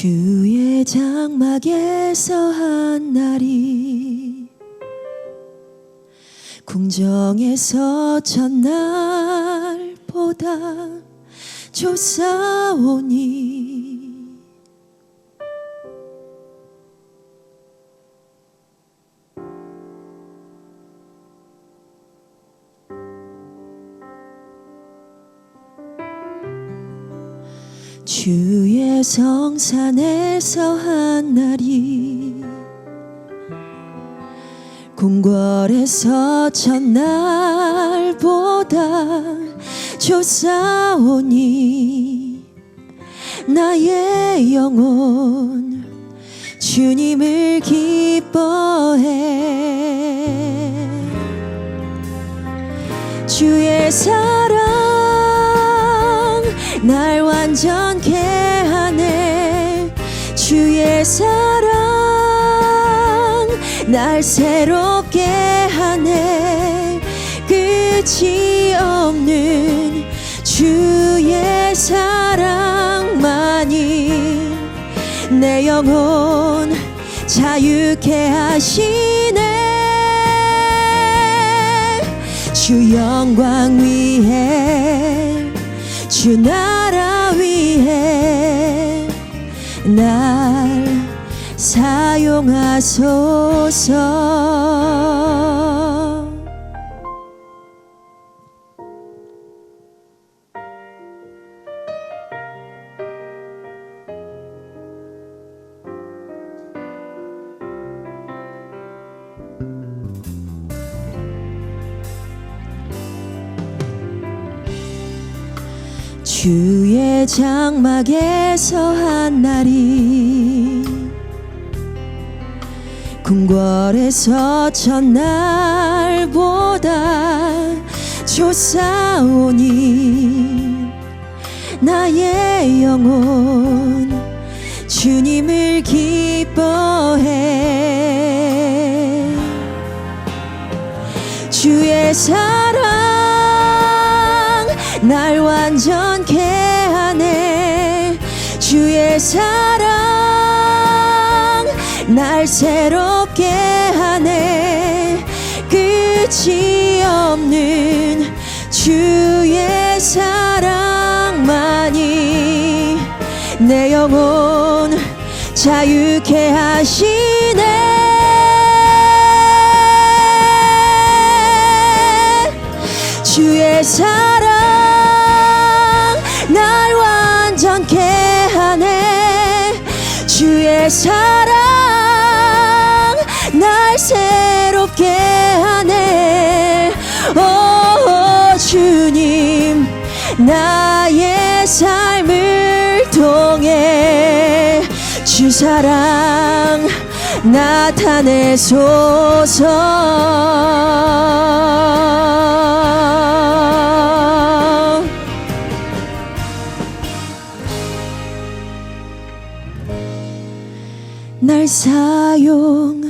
주의 장막에서 한 날이 궁정에서 첫날보다 좋사오니 주의 성산에서 한 날이 궁궐에서 첫날보다 좋사오니 나의 영혼 주님을 기뻐해. 주의 사랑 날 완전케 하네. 주의 사랑 날 새롭게 하네. 끝이 없는 주의 사랑만이 내 영혼 자유케 하시네. 주 영광 위해 주 나라 위해 날 사용하소서 주의 장막에서 한 날이 궁궐에서 첫날보다 좋사오니 나의 영혼 주님을 기뻐해. 주의 사랑 날 완전케 하네. 주의 사랑 날 새롭게 하네. 끝이 없는 주의 사랑만이 내 영혼 자유케 하시 사랑 날 새롭게 하네. 오 주님 나의 삶을 통해 주 사랑 나타내소서 날 사용하소서.